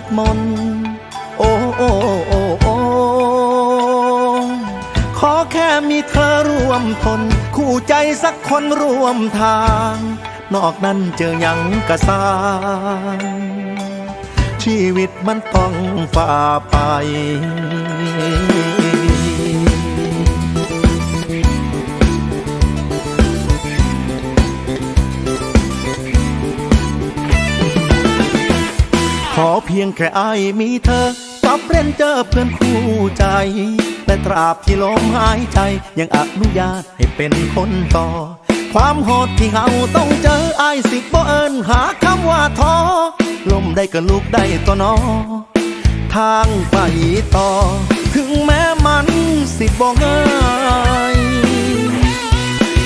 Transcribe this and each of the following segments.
ดมน โอ้โอ้โอ้โอ้ขอแค่มีเธอร่วมทน คู่ใจสักคนร่วมทาง นอกนั้นเจอยังกระสางชีวิตมันต้องฝ่าไป ขอเพียงแค่อายมีเธอกับเรนเจอเพื่อนคู่ใจและตราบที่ลมหายใจ ยังอนุญาตให้เป็นคนต่อ ความโหดที่เฮาต้องเจออายสิบ่เอินหาคำว่าท้อลมได้ก็ลุกได้ตัวนอ ทางไปต่อ ถึงแม้มันสิบ่ง่าย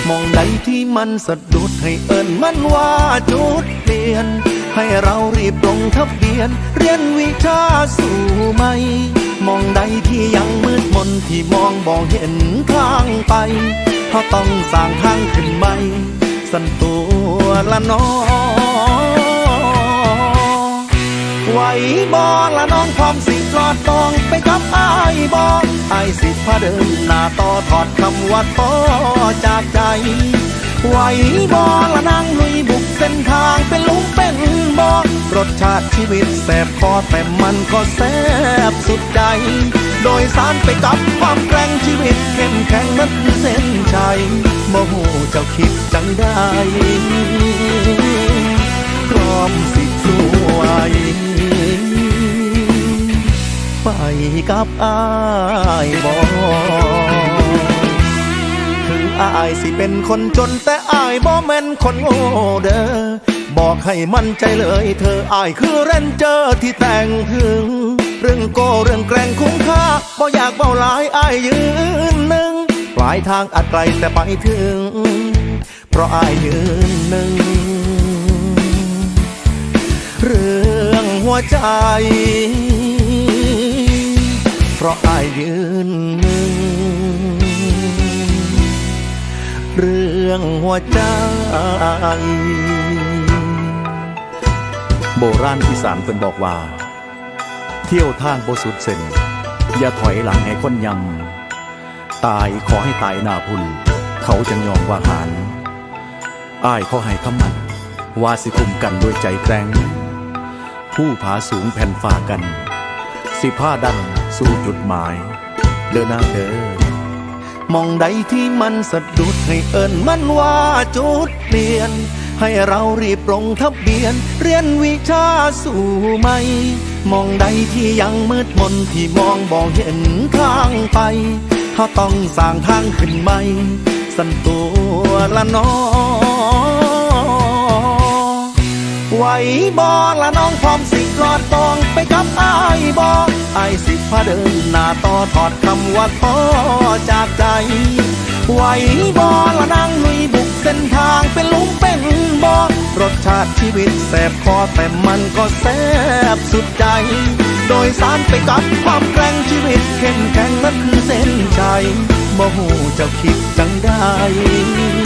มองใดที่มันสะดุด ให้เอิญมันว่าจุดเปลี่ยน ให้เรารีบลงทะเบียน เรียนวิชาสู่ไหมมองใดที่ยังมืดมนที่มองบอกเห็นทางไป เพราะต้องสร้างทางขึ้นใหม่สันตัวละน้อไหวบอละน้องพร้อมสิกอดตองไปกับอายบอไอายสิพาเดินหน้าต่อถอดคำว่าต่อจากใจ ไหวบอละนางลุยบุกเส้นทางเป็นลุงเป็นบอรสชาติชีวิตแสบคอแต่มันก็แสบสุดใจ โดยสารไปกับความแกร่งชีวิตเข้มแข็งนั้นเส้นชัยโมโหเจ้าคิดจังได้พร้อมสิสวยไปกับอายายสิเป็นคนจนแต่อายบ่แม่นคนโง่เด้อบอกให้มั่นใจเลยเธออายคือเรนเจอร์ที่แต่งถึง เรื่องโกเรื่องแกร่งคุ้มค่าบ่อยากเบาหลายอายยืนหนึ่งปลายทางอาจไกลแต่ไปถึง เพราะอายยืนหนึ่ง เรื่องหัวใจ เพราะอายยืนหนึ่ง เรื่องหัวใจ โบราณอีสานเพิ่นบอกว่า เที่ยวทางโบสุดเส้นอย่าถอยหลังให้คนยำ ตายขอให้ตายหน้าพุ่น เขาจังยอมว่าหารอ้ายขอให้คำมันว่าสิคุมกันด้วยใจแกร่งผู้ผาสูงแผ่นฝ่ากัน สิผ้าดันสู่จุดหมาย เดินหน้าเดิน มองใดที่มันสะดุดให้เอิญมันว่าจุดเปลี่ยน ให้เรารีบลงทะเบียน เรียนวิชาสู่ไหมมองใดที่ยังมืดมนที่มองบอกเห็นทางไปเขาต้องสร้างทางขึ้นใหม่ สันตัวละน้อไหวบอละน้องพร้อมสิกอดตองไปกับอายบอ ไอสิพาเดินหน้าต่อถอดคำว่าท้อจากใจ ไหวบอละนางลุยบุกเส้นทางเป็นลุงเป็นบอรสชาติชีวิตแสบคอแต่มันก็แสบสุดใจ โดยสารไปกับความแรงชีวิตเข้มแข็งนั่นคือเส้นชัยโมโหเจ้าคิดจังได้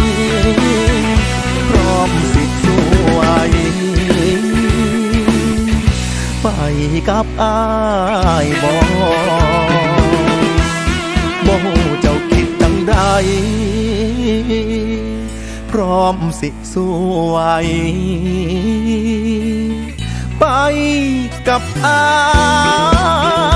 กับอายบอบ่เจ้าคิดจังใดพร้อมสิสวยไปกับอาย